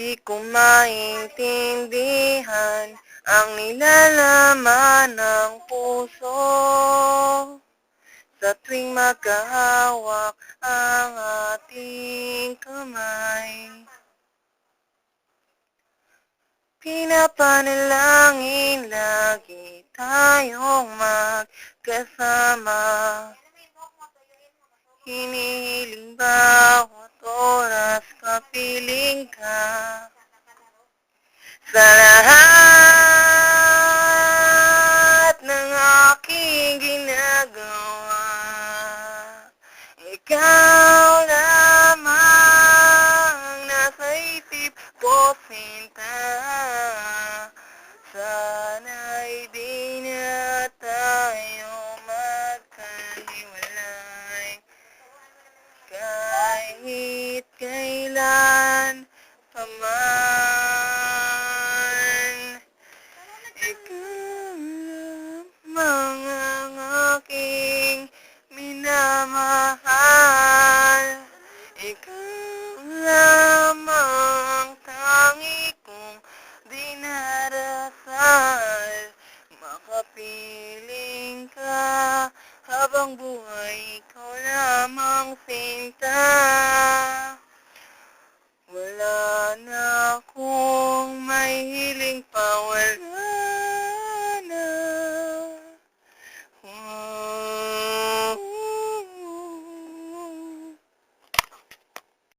Di ko maintindihan ang nilalaman ng puso sa tuwing magkahawak ang ating kamay. Pinapanalangin lagi tayong magkasama. Hinihiling bawat oras kapiling ka. Sa lahat ng aking ginagawa, ikaw lamang nasa isip ko sinta. Ang aking minamahal. Ikaw lamang tangi kong dinarasal. Makapiling ka habang buhay, ikaw lamang sinta.